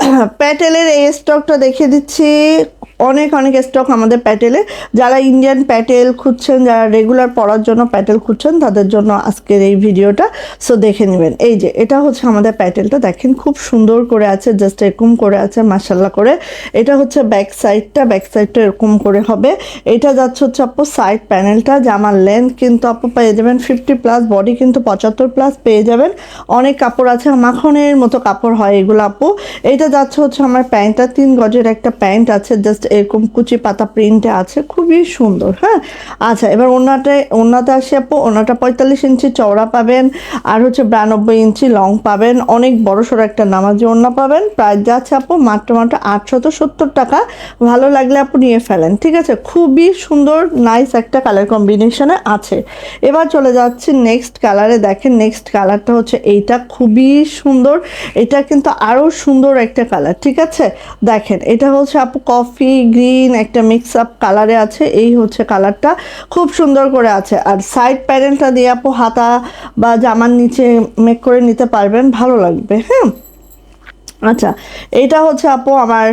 প্যাটেলের এই স্টকটা দেখিয়ে দিচ্ছি। অনেক অনেক স্টক আমাদের প্যাটেলে যারা ইন্ডিয়ান প্যাটেল খুঁজছেন, যারা রেগুলার পড়ার জন্য প্যাটেল খুঁজছেন, তাদের জন্য আজকের এই ভিডিওটা। সো দেখে নেবেন। এই যে, এটা হচ্ছে আমাদের প্যাটেলটা দেখেন, খুব সুন্দর করে আছে জাস্ট এরকম করে আছে মাসাল্লাহ করে। এটা হচ্ছে ব্যাক সাইডটা ব্যাক সাইডটা এরকম করে হবে। এটা যাচ্ছে হচ্ছে আপু সাইড প্যানেলটা জামার লেন্থ কিন্তু আপু পেয়ে যাবেন ফিফটি প্লাস বডি কিন্তু পঁচাত্তর প্লাস পেয়ে যাবেন। অনেক কাপড় আছে, মাখনের মতো কাপড় হয় এগুলো, আপু। এটা যাচ্ছে হচ্ছে আমার প্যান্টটা তিন গজের একটা প্যান্ট আছে জাস্ট এরকম কুচি পাতা প্রিন্টে আছে, খুবই সুন্দর হ্যাঁ? আচ্ছা এবার ওনাটায় ওনাতে আসি আপু ওনাটা পঁয়তাল্লিশ ইঞ্চি চওড়া পাবেন, আর হচ্ছে বিরানব্বই ইঞ্চি লং পাবেন, অনেক বড় সড়ো একটা নামাজি ওড়না পাবেন প্রাইস যাচ্ছে আপু মাত্র মাত্র আটশত সত্তর টাকা, ভালো লাগলে আপু নিয়ে ফেলেন, ঠিক আছে? খুবই সুন্দর নাইস একটা কালার কম্বিনেশনে আছে। এবার চলে যাচ্ছি নেক্সট কালারে দেখেন নেক্সট কালারটা হচ্ছে এইটা, খুবই সুন্দর, এটা কিন্তু আরও সুন্দর একটা কালার ঠিক আছে? দেখেন, এটা হচ্ছে আপু কফি গ্রিন একটা মিক্স আপ কালারে আছে, এই হচ্ছে কালারটা খুব সুন্দর করে আছে। আর সাইড প্যানেলটা দিয়ে আপু হাতা বা জামার নিচে মেক করে নিতে পারবেন, ভালো লাগবে হ্যাঁ? আচ্ছা এটা হচ্ছে আপু আমার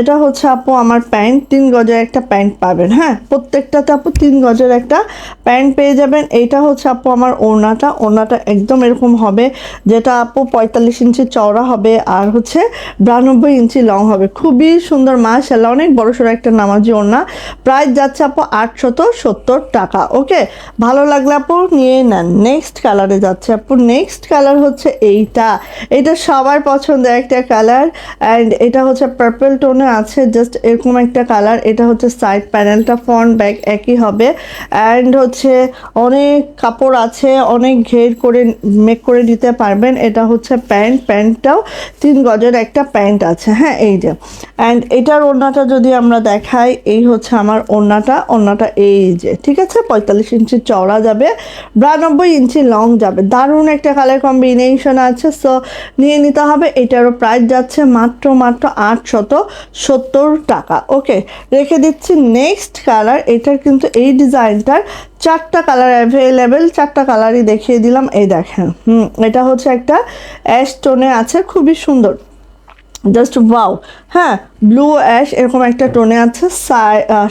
এটা হচ্ছে, আপু, আমার প্যান্ট। তিন গজের একটা প্যান্ট পাবেন হ্যাঁ? প্রত্যেকটাতে, আপু, তিন গজের একটা প্যান্ট পেয়ে যাবেন। এইটা হচ্ছে, আপু, আমার ওড়নাটা। ওড়নাটা একদম এরকম হবে, যেটা, আপু, পঁয়তাল্লিশ ইঞ্চি চওড়া হবে আর হচ্ছে বিরানব্বই ইঞ্চি লং হবে। খুবই সুন্দর মাশাল্লাহ অনেক বড় সড়ো একটা নামাজি ওড়না। প্রাইস যাচ্ছে, আপু, আটশত সত্তর টাকা, ওকে? ভালো লাগলে, আপু, নিয়ে নেন। নেক্সট কালারে যাচ্ছে, আপু, নেক্সট কালার হচ্ছে এইটা। এটা সবার পছন্দের একটা কালার, অ্যান্ড এটা হচ্ছে পার্পল টোনে আছে জাস্ট এরকম একটা কালার এটা হচ্ছে সাইড প্যানেলটা ফ্রন্ট ব্যাক একই হবে অ্যান্ড হচ্ছে অনেক কাপড় আছে, অনেক ঘের করে মেক করে দিতে পারবেন, এটা হচ্ছে প্যান্ট প্যান্টটাও তিন গজের একটা প্যান্ট আছে হ্যাঁ এই যে অ্যান্ড এটার ওড়নাটা যদি আমরা দেখাই, এই হচ্ছে আমার ওড়নাটা ওড়নাটা এই যে, ঠিক আছে, পঁয়তাল্লিশ ইঞ্চি চওড়া যাবে, বিরানব্বই ইঞ্চি লং যাবে, দারুণ একটা কালার কম্বিনেশন আছে সো নিয়ে নিতে হবে, এটারও প্রাইস যাচ্ছে মাত্র মাত্র আটশত সত্তর টাকা। ওকে, রেখে দিচ্ছি নেক্সট কালার। এটার কিন্তু এই ডিজাইনটার চারটা কালার অ্যাভেলেবেল চারটা কালারই দেখিয়ে দিলাম। এই দেখেন, হুম, এটা হচ্ছে একটা অ্যাশ টোনে আছে, খুবই সুন্দর। জাস্ট ওয়াও হ্যাঁ ব্লু অ্যাশ এরকম একটা টোনে আছে।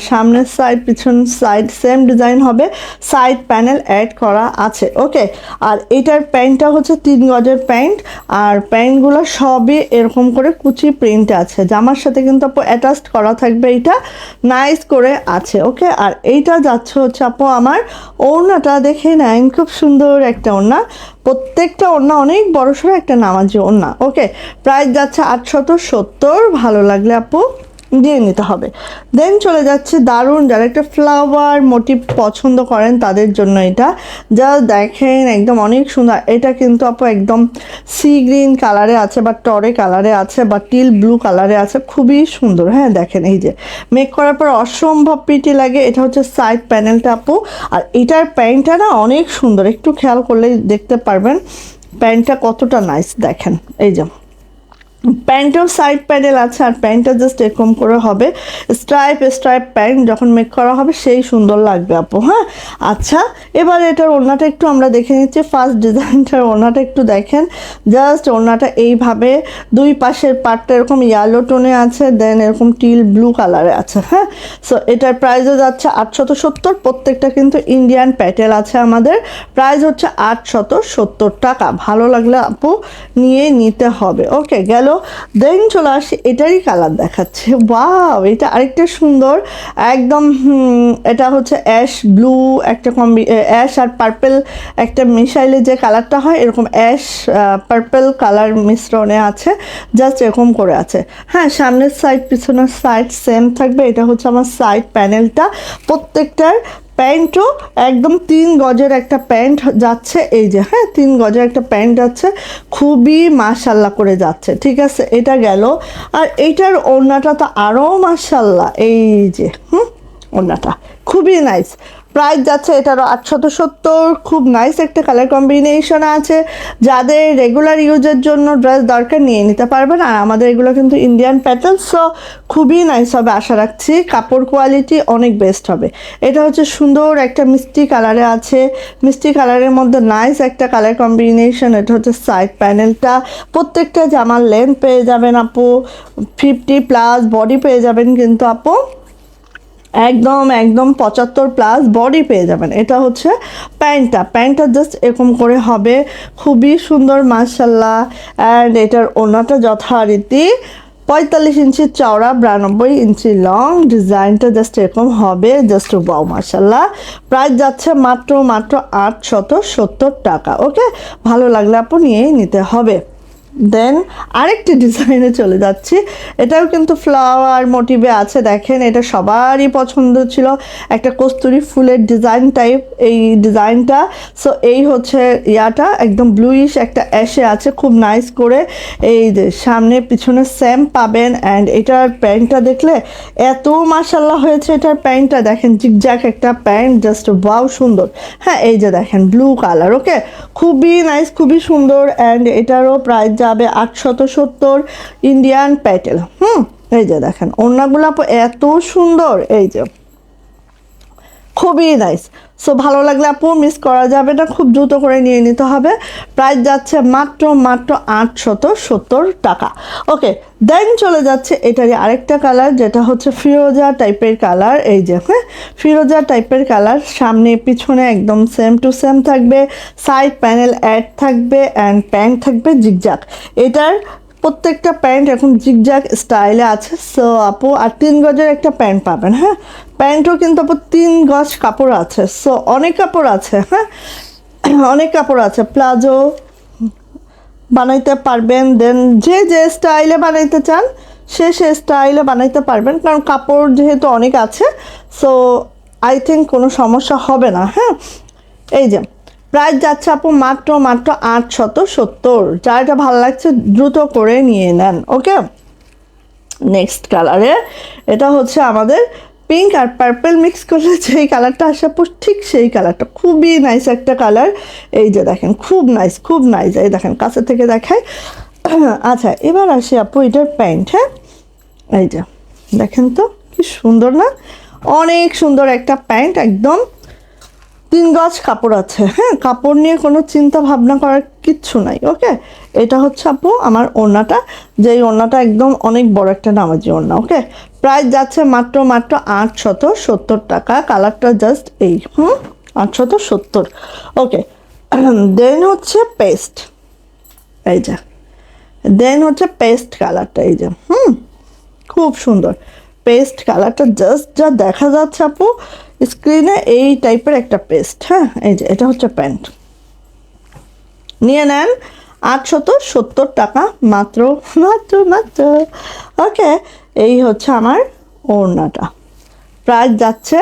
সামনের সাইড পিছন সাইড সেম ডিজাইন হবে। সাইড প্যানেল অ্যাড করা আছে। ওকে আর এটার প্যান্টটা হচ্ছে তিন গজের প্যান্ট আর প্যান্টগুলো সবই এরকম করে কুচি প্রিন্ট আছে। জামার সাথে কিন্তু আপু অ্যাটাচড করা থাকবে এটা। নাইস করে আছে। ওকে আর এইটা যাচ্ছে হচ্ছে আপু আমার ওড়নাটা দেখে নেন। খুব সুন্দর একটা ওড়না। প্রত্যেকটা ওড়না অনেক বড় সড়ো একটা নামাজি ওড়না। ওকে প্রাইস যাচ্ছে আটশত সত্তর, ভালো লাগলে আপু। দিয়ে নিতে হবে। দেন চলে যাচ্ছে দারুণ, যারা একটা ফ্লাওয়ার মোটিভ পছন্দ করেন তাদের জন্য এটা। যা দেখেন একদম অনেক সুন্দর, এটা কিন্তু আপু একদম সি গ্রিন কালারে আছে বা টরে কালারে আছে বা টিল ব্লু কালারে আছে, খুবই সুন্দর। হ্যাঁ দেখেন এই যে মেক করার পর অসম্ভব পিটি লাগে। এটা হচ্ছে সাইড প্যানেলটা আপু। আর এটার প্যান্টটা না অনেক সুন্দর, একটু খেয়াল করলেই দেখতে পারবেন। প্যান্টটা কতটা নাইস দেখেন, এই যে। প্যান্টও সাইড প্যানেল আছে আর প্যান্টটা জাস্ট এরকম করে হবে। স্ট্রাইপ স্ট্রাইপ প্যান্ট যখন মেক করা হবে সেই সুন্দর লাগবে আপু হ্যাঁ? আচ্ছা এবার এটার ওড়নাটা একটু আমরা দেখে নিচ্ছি। ফার্স্ট ডিজাইনটার ওড়নাটা একটু দেখেন। জাস্ট ওড়নাটা এইভাবে দুই পাশের পার্টটা এরকম ইয়েলো টোনে আছে দেন এরকম টিল ব্লু কালারে আছে হ্যাঁ? সো এটার প্রাইসও যাচ্ছে আটশত সত্তর, প্রত্যেকটা কিন্তু ইন্ডিয়ান প্যাটেল আছে আমাদের। প্রাইস হচ্ছে আটশত সত্তর টাকা। ভালো লাগলে আপু, নিয়ে নিতে হবে। ওকে গেল দেন চলে আসি এটারই কালার দেখাচ্ছে। ওয়াও এটা আরেকটা সুন্দর, একদম এটা হচ্ছে অ্যাশ ব্লু একটা কম্বি অ্যাশ আর পার্পেল একটা মিশাইলে যে কালারটা হয়, এরকম অ্যাশ পার্পেল কালার মিশ্রণে আছে জাস্ট এরকম করে আছে। হ্যাঁ সামনের সাইড পিছনের সাইড সেম থাকবে, এটা হচ্ছে আমার সাইড প্যানেলটা প্রত্যেকটার প্যান্টও একদম তিন গজের একটা প্যান্ট যাচ্ছে, এই যে হ্যাঁ তিন গজের একটা প্যান্ট যাচ্ছে, খুবই মাশাল্লাহ করে যাচ্ছে, ঠিক আছে, এটা গেল। আর এইটার ওড়নাটা তো আরও মাশাল্লাহ, এই যে, হুম, ওড়নাটা, খুবই নাইস প্রাইস যাচ্ছে, এটারও আটশত সত্তর। খুব নাইস একটা কালার কম্বিনেশন আছে। যাদের রেগুলার ইউজের জন্য ড্রেস দরকার নিয়ে নিতে পারবেন। আর আমাদের এগুলো কিন্তু ইন্ডিয়ান প্যাটার্ন সো খুবই নাইস হবে আশা রাখছি। কাপড় কোয়ালিটি অনেক বেস্ট হবে। এটা হচ্ছে সুন্দর একটা মিষ্টি কালারে আছে। মিষ্টি কালারের মধ্যে নাইস একটা কালার কম্বিনেশন এটা হচ্ছে সাইড প্যানেলটা প্রত্যেকটা জামার লেন্থ পেয়ে যাবেন আপু। ফিফটি প্লাস বডি পেয়ে যাবেন কিন্তু আপু। একদম একদম পঁচাত্তর প্লাস বডি পেয়ে যাবেন। এটা হচ্ছে প্যান্টটা। প্যান্টটা জাস্ট এরকম করে হবে। খুবই সুন্দর মার্শাল্লাহ অ্যান্ড এটার ওনাটা যথারীতি পঁয়তাল্লিশ ইঞ্চি চওড়া, বিরানব্বই ইঞ্চি লং ডিজাইনটা জাস্ট এরকম হবে। জাস্ট বাউ মার্শাল্লাহ প্রাইস যাচ্ছে মাত্র মাত্র আটশত সত্তর টাকা। ওকে ভালো লাগলে আপু নিয়েই নিতে হবে। দেন আরেকটি ডিজাইনে চলে যাচ্ছি। এটাও কিন্তু ফ্লাওয়ার মোটিভে আছে। দেখেন, এটা সবারই পছন্দ ছিল। একটা কস্তুরি ফুলের ডিজাইন টাইপ এই ডিজাইনটা সো এই হচ্ছে ইয়াটা। একদম ব্লুইশ একটা অ্যাশে আছে। খুব নাইস করে এই যে সামনে পিছনে স্যাম পাবেন। অ্যান্ড এটার প্যান্টটা দেখলে এত মাসাল্লাহ হয়েছে এটার প্যান্টটা দেখেন জিগজ্যাক একটা প্যান্ট জাস্ট বাউ সুন্দর। হ্যাঁ এই যে দেখেন ব্লু কালার ওকে খুবই নাইস খুবই সুন্দর। অ্যান্ড এটারও প্রাইস যাবে আটশত সত্তর ইন্ডিয়ান প্যাটেল হুম এই যে দেখেন ওড়নাগুলো এত সুন্দর এই যে। খুবই নাইস সো ভালো লাগলে আপু মিস করা যাবে না, খুব দ্রুত করে নিয়ে নিতে হবে। প্রাইস যাচ্ছে মাত্র মাত্র আটশত সত্তর টাকা। ওকে দেন চলে যাচ্ছে এটারই আরেকটা কালার যেটা হচ্ছে ফিরোজা টাইপের কালার এই যে হ্যাঁ? ফিরোজা টাইপের কালার সামনে, পিছনে একদম সেম টু সেম থাকবে। সাইড প্যানেল অ্যাড থাকবে অ্যান্ড প্যান্ট থাকবে জিগজাক এটার প্রত্যেকটা প্যান্ট এখন জিগজ্যাগ স্টাইলে আছে সো আপু, আর তিন গজের একটা প্যান্ট পাবেন হ্যাঁ? প্যান্টও কিন্তু আপু তিন গজ কাপড় আছে সো অনেক কাপড় আছে হ্যাঁ? অনেক কাপড় আছে, প্লাজো বানাইতে পারবেন দেন যে যে স্টাইলে বানাইতে চান, সে সে স্টাইলে বানাইতে পারবেন, কারণ কাপড় যেহেতু অনেক আছে সো আই থিঙ্ক কোনো সমস্যা হবে না হ্যাঁ? এই যে প্রাইস যাচ্ছে আপু মাত্র মাত্র আটশত সত্তর। যার এটা ভালো লাগছে দ্রুত করে নিয়ে নেন, ওকে? নেক্সট কালারে এটা হচ্ছে আমাদের পিঙ্ক আর পার্পল মিক্স করলে যেই কালারটা আসে আপু, ঠিক সেই কালারটা খুবই নাইস একটা কালার এই যে দেখেন, খুব নাইস খুব নাইস এই দেখেন, কাছে থেকে দেখায় আচ্ছা এবার আসি আপু এটার প্যান্ট হ্যাঁ? এই যে, দেখেন তো, কি সুন্দর না? অনেক সুন্দর একটা প্যান্ট একদম তিন গজ কাপড় আছে হ্যাঁ? কাপড় নিয়ে কোনো চিন্তা ভাবনা করার কিচ্ছু নাই, ওকে? এটা হচ্ছে আপু আমার ওড়নাটা, যেই ওড়নাটা একদম অনেক বড় একটা নামাজি ওড়না, ওকে? প্রাইস যাচ্ছে মাত্র মাত্র আটশত সত্তর টাকা, কালারটা জাস্ট এই, হুম? আটশত সত্তর, ওকে? দেন হচ্ছে পেস্ট, এই যে। দেন হচ্ছে পেস্ট কালারটা, এই যে, হুম? খুব সুন্দর। পেস্ট কালারটা জাস্ট যা দেখা যাচ্ছে আপু স্ক্রিনে এই টাইপের একটা পেস্ট হ্যাঁ? এই যে, এটা হচ্ছে প্যান্ট। নিয়ে নেন আটশত সত্তর টাকা, মাত্র মাত্র মাত্র। ওকে, এই হচ্ছে আমার ওড়নাটা। প্রাইস যাচ্ছে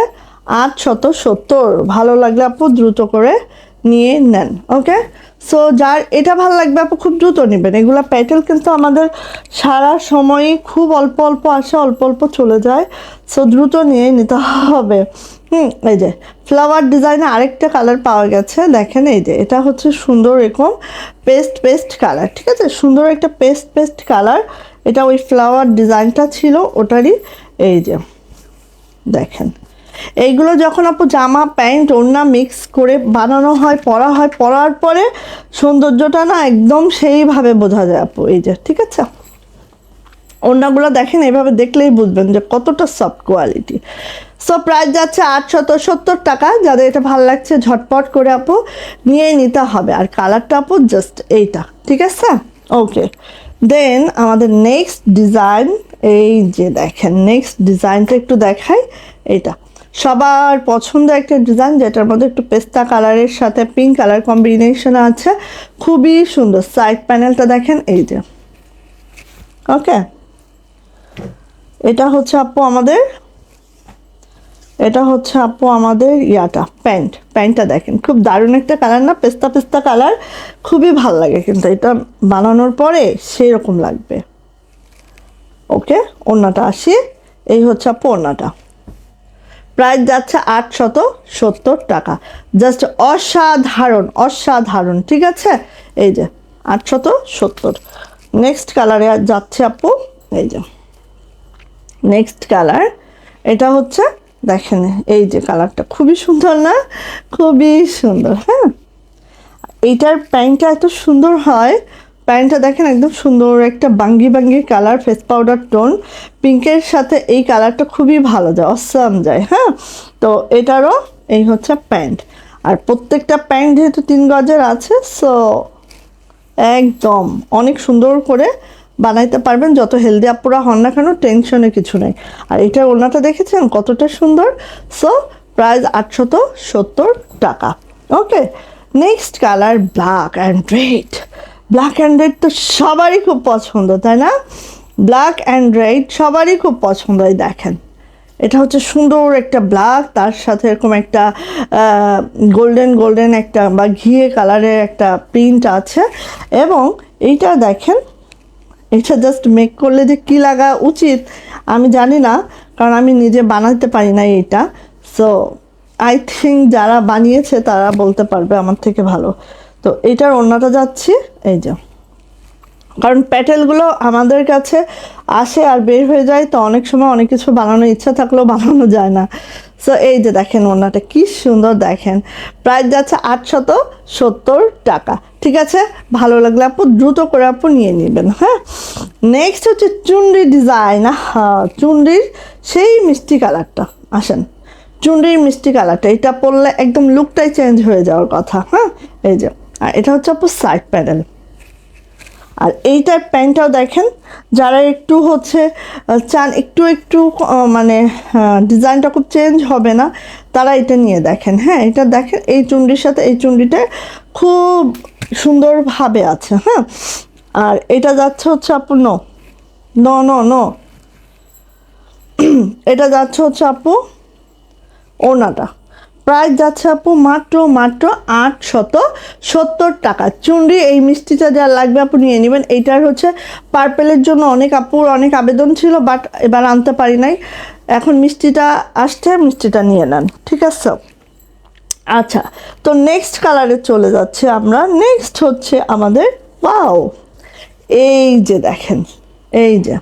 আটশত সত্তর। ভালো লাগলে আপু দ্রুত করে নিয়ে নেন ওকে সো যার, এটা ভালো লাগবে, আপু খুব দ্রুত নেবেন। এগুলো প্যাটেল কিন্তু আমাদের সারা সময়ই খুব অল্প অল্প আসে, অল্প অল্প চলে যায়। সো দ্রুত নিয়ে নিতে হবে। হুম, এই যে ফ্লাওয়ার ডিজাইনে আরেকটা কালার পাওয়া গেছে। দেখেন এই যে, এটা হচ্ছে সুন্দর এরকম পেস্ট পেস্ট কালার ঠিক আছে? সুন্দর একটা পেস্ট পেস্ট কালার এটা ওই ফ্লাওয়ার ডিজাইনটা ছিল, ওটারই এই যে, দেখেন। এইগুলো যখন আপু জামা, প্যান্ট, ওড়না মিক্স করে বানানো হয়, পরা হয়, পরার পরে সৌন্দর্যটা না একদম সেইভাবে বোঝা যায় আপু, এই যে, ঠিক আছে? ওড়নাগুলো দেখেন, এইভাবে দেখলেই বুঝবেন যে কতটা সফট কোয়ালিটি সো প্রাইস যাচ্ছে আটশত সত্তর টাকা, যাদের এটা ভালো লাগছে ঝটপট করে আপু নিয়ে নিতে হবে। আর কালারটা আপু জাস্ট এইটা, ঠিক আছে? ওকে দেন আমাদের নেক্সট ডিজাইন এই যে দেখেন নেক্সট ডিজাইনটা একটু দেখাই, এইটা। সবার পছন্দ একটা ডিজাইন যেটার মধ্যে একটু পেস্তা কালারের সাথে পিঙ্ক কালার কম্বিনেশন আছে। খুবই সুন্দর। সাইড প্যানেলটা দেখেন, এই যে। ওকে এটা হচ্ছে আপু আমাদের, এটা হচ্ছে আপু আমাদের ইয়াটা, প্যান্ট। প্যান্টটা দেখেন, খুব দারুণ একটা কালার না? পেস্তা পেস্তা কালার খুবই ভালো লাগে কিন্তু এটা বানানোর পরে সেই রকম লাগবে। ওকে ওড়নাটা আসি। এই হচ্ছে আপু ওড়নাটা। প্রাইস যাচ্ছে আটশত সত্তর টাকা। জাস্ট অসাধারণ অসাধারণ, ঠিক আছে? এই যে, আটশত সত্তর। নেক্সট কালারে যাচ্ছে আপু, এই যে। নেক্সট কালার এটা হচ্ছে, দেখেন, এই যে কালারটা খুবই সুন্দর না? খুবই সুন্দর হ্যাঁ? এইটার প্যান্টটা এত সুন্দর হয় প্যান্টটা দেখেন একদম সুন্দর একটা বাঙ্গি বাঙ্গি কালার ফেস পাউডার টোন পিঙ্কের সাথে এই কালারটা খুবই ভালো যায় অসাম যায় হ্যাঁ? তো এটারও এই হচ্ছে প্যান্ট। আর প্রত্যেকটা প্যান্ট যেহেতু তিন গজের আছে সো একদম অনেক সুন্দর করে বানাইতে পারবেন। যত হেলদি আপুরা হন না কেন টেনশনে কিছু নেই। আর এটার ওনাটা দেখেছেন? কতটা সুন্দর। সো প্রাইস আটশত সত্তর টাকা। Okay next colour black and red black and red তো সবারই খুব পছন্দ, তাই না? ব্ল্যাক অ্যান্ড রেড সবারই খুব পছন্দ এই দেখেন। এটা হচ্ছে সুন্দর একটা ব্ল্যাক তার সাথে এরকম একটা গোল্ডেন গোল্ডেন একটা বা ঘিয়ে কালারের একটা প্রিন্ট আছে। এবং এইটা দেখেন, এটা জাস্ট মেক করলে যে কী লাগা উচিত, আমি জানি না, কারণ আমি নিজে বানাতে পারি না এটা সো আই থিঙ্ক যারা বানিয়েছে তারা বলতে পারবে আমার থেকে ভালো। তো এটার অন্যটা যাচ্ছি, এই যে। কারণ প্যাটেলগুলো আমাদের কাছে আসে আর বের হয়ে যায়, তো অনেক সময় অনেক কিছু বানানোর ইচ্ছা থাকলেও বানানো যায় না। সো এই যে দেখেন ওনাটা কি সুন্দর দেখেন। প্রাইস যাচ্ছে আটশত সত্তর টাকা। ঠিক আছে? ভালো লাগলে আপু দ্রুত করে আপু নিয়ে নেবেন হ্যাঁ? নেক্সট হচ্ছে চুন্ডি ডিজাইন হ্যাঁ চুন্ডির সেই মিষ্টি কালারটা। আসেন চুন্ডির মিষ্টি কালারটা, এটা পরলে একদম লুকটাই চেঞ্জ হয়ে যাওয়ার কথা হ্যাঁ? এই যে। আর এটা হচ্ছে আপু সাইড প্যানেল আর এইটার প্যান্টটাও দেখেন, যারা একটু হচ্ছে চান একটু একটু মানে ডিজাইনটা খুব চেঞ্জ হবে না, তারা এটা নিয়ে দেখেন। হ্যাঁ এটা দেখেন, এই চুন্ডির সাথে এই চুন্ডিটা খুব সুন্দরভাবে আছে হ্যাঁ। আর এটা যাচ্ছে হচ্ছে আপু নো নো নো নো এটা যাচ্ছে হচ্ছে আপু ওনাটা। প্রাইস যাচ্ছে আপু মাত্র মাত্র আটশত সত্তর টাকা। চুন্ডি এই মিষ্টিটা যা লাগবে আপু নিয়ে নেবেন। এইটার হচ্ছে পার্পেলের জন্য অনেক আপুর অনেক আবেদন ছিল বাট এবার আনতে পারি নাই। এখন মিষ্টিটা আসছে, মিষ্টিটা নিয়ে নেন, ঠিক আছে? আচ্ছা তো নেক্সট কালারে চলে যাচ্ছে আমরা। নেক্সট হচ্ছে আমাদের ওয়াও এই যে দেখেন, এই যে।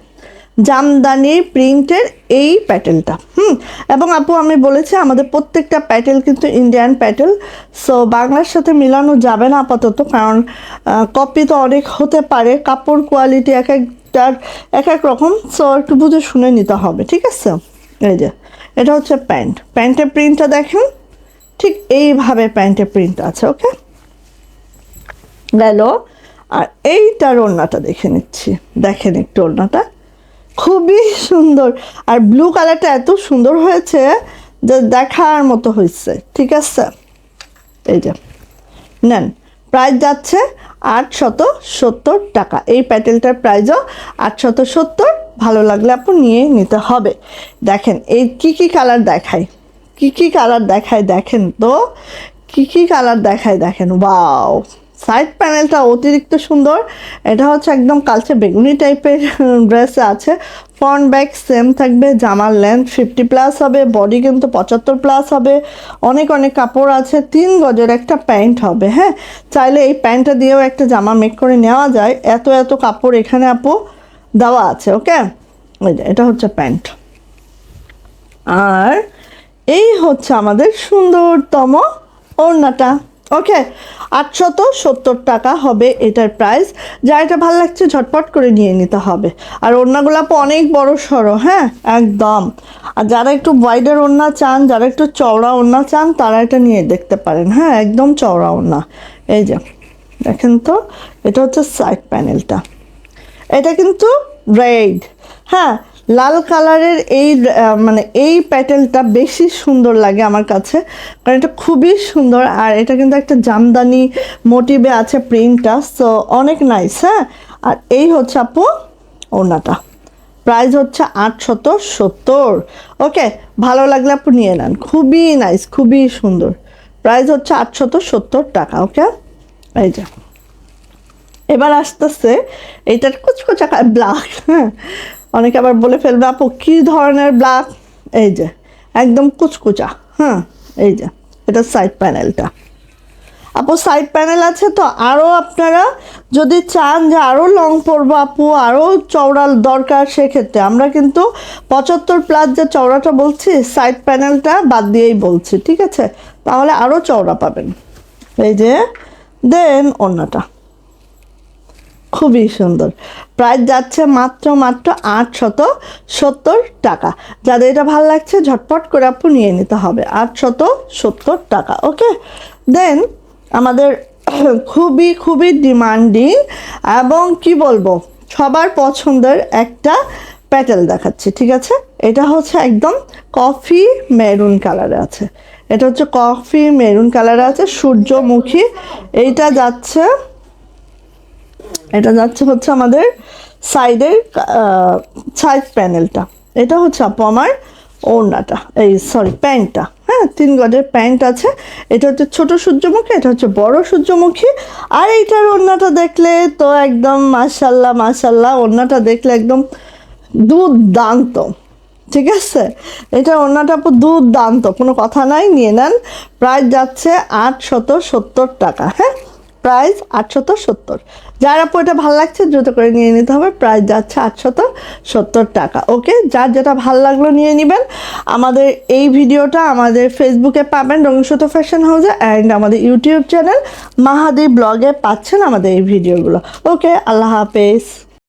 জামদানি প্রিন্টের এই প্যাটেলটা। হুম, এবং আপু, আমি বলেছি আমাদের প্রত্যেকটা প্যাটেল কিন্তু ইন্ডিয়ান প্যাটেল। সো বাংলার সাথে মিলানো যাবে না আপাতত, কারণ কপি তো অনেক হতে পারে, কাপড় কোয়ালিটি এক একটার এক এক রকম। সো একটু বুঝে শুনে নিতে হবে, ঠিক আছে? এই যে, এটা হচ্ছে প্যান্ট। প্যান্টের প্রিন্টটা দেখেন, ঠিক এইভাবে প্যান্টের প্রিন্ট আছে, ওকে? গেল, আর এইটার ওড়নাটা দেখে নিচ্ছি। দেখেন একটু ওড়নাটা। খুবই সুন্দর। আর ব্লু কালারটা এত সুন্দর হয়েছে যে দেখার মতো হয়েছে, ঠিক আছে? এই যে, নেন প্রাইস যাচ্ছে আটশত সত্তর টাকা। এই প্যাটেলটার প্রাইসও আটশত সত্তর, ভালো লাগলে আপু নিয়ে নিতে হবে। দেখেন, এই কি কি কালার দেখায় কি কি কালার দেখায় দেখেন তো? কি কি কালার দেখায় দেখেন? ওয়াও সাইড প্যানেলটা অতিরিক্ত সুন্দর। এটা হচ্ছে একদম কালচে বেগুনি টাইপের ড্রেস আছে। ফ্রন্ট ব্যাক সেম থাকবে, জামার লেন্থ ফিফটি প্লাস হবে বডি কিন্তু পঁচাত্তর প্লাস হবে। অনেক অনেক কাপড় আছে, তিন গজের একটা প্যান্ট হবে হ্যাঁ? চাইলে এই প্যান্টটা দিয়েও একটা জামা মেক করে নেওয়া যায়। এত এত কাপড় এখানে আপু দেওয়া আছে, ওকে? এটা হচ্ছে প্যান্ট। আর এই হচ্ছে আমাদের সুন্দরতম ওড়নাটা। ওকে আটশত সত্তর টাকা হবে এটার প্রাইস যা এটা ভালো লাগছে, ঝটপট করে নিয়ে নিতে হবে। আর ওড়নাগুলো আপু অনেক বড় সড়ো হ্যাঁ? একদম। আর যারা একটু ওয়াইডার ওড়না চান, যারা একটু চওড়া ওড়না চান, তারা এটা নিয়ে দেখতে পারেন হ্যাঁ? একদম চওড়া ওড়না। এই যে, দেখেন তো, এটা হচ্ছে সাইড প্যানেলটা এটা কিন্তু রেড হ্যাঁ? লাল কালারের এই মানে এই প্যাটেলটা বেশি সুন্দর লাগে আমার কাছে। কারণ এটা খুবই সুন্দর আর এটা কিন্তু একটা জামদানি মোটিভে আছে প্রিন্টটা সো অনেক নাইস হ্যাঁ? আর এই হচ্ছে আপু ওনাটা প্রাইস হচ্ছে আটশত সত্তর। ওকে ভালো লাগলে আপু নিয়ে নেন। খুবই নাইস খুবই সুন্দর। প্রাইস হচ্ছে আটশত সত্তর টাকা ওকে এই যে। এবার আসতেছে এইটার কুচকুচা ব্ল্যাক হ্যাঁ? অনেকে আবার বলে ফেলবে, আপু, কী ধরনের ব্ল্যাক এই যে, একদম কুচকুচা হ্যাঁ এই যে, এটা সাইড প্যানেলটা আপু সাইড প্যানেল আছে তো আরও আপনারা যদি চান যে আরও লং পরবো, আপু আরও চওড়া দরকার সেক্ষেত্রে। আমরা কিন্তু পঁচাত্তর প্লাস যে চওড়াটা বলছি সাইড প্যানেলটা বাদ দিয়েই বলছি, ঠিক আছে? তাহলে আরও চওড়া পাবেন। এই যে দেন অন্যটা। খুবই সুন্দর। প্রাইস যাচ্ছে মাত্র মাত্র আটশত সত্তর টাকা। যাদের এটা ভালো লাগছে, ঝটপট করে আপু নিয়ে নিতে হবে। আটশত সত্তর টাকা, ওকে? দেন আমাদের খুবই খুবই ডিমান্ডিং এবং কি বলব, সবার পছন্দের একটা প্যাটেল দেখাচ্ছি, ঠিক আছে? এটা হচ্ছে একদম কফি মেরুন কালারে আছে। এটা হচ্ছে কফি মেরুন কালারে আছে, সূর্যমুখী। এইটা যাচ্ছে এটা যাচ্ছে হচ্ছে আমাদের সাইডের সাইড প্যানেলটা এটা হচ্ছে আপু আমার ওড়নাটা, এই সরি প্যান্টটা। হ্যাঁ তিন গজের প্যান্ট আছে। এটা হচ্ছে ছোট সূর্যমুখী, এটা হচ্ছে বড় সূর্যমুখী। আর এইটার ওড়নাটা দেখলে তো একদম মাসাল্লাহ মাসাল্লাহ ওড়নাটা দেখলে একদম দুর্দান্ত। ঠিক আছে? এটা ওড়নাটা আপু দুর্দান্ত, কোনো কথা নাই, নিয়ে নেন। প্রায় যাচ্ছে আটশত সত্তর টাকা হ্যাঁ? প্রাইস আটশত সত্তর। যার আপু এটা ভালো লাগছে, দ্রুত করে নিয়ে নিতে হবে। প্রাইস যাচ্ছে আটশত সত্তর টাকা। ওকে, যার যেটা ভালো লাগল নিয়ে নেবেন। আমাদের এই ভিডিওটা আমাদের ফেসবুকে পাবেন রঙসত ফ্যাশন হাউসে অ্যান্ড আমাদের ইউটিউব চ্যানেল মাহাদি ব্লগে পাচ্ছেন আমাদের এই ভিডিওগুলো। ওকে, আল্লাহ হাফেজ।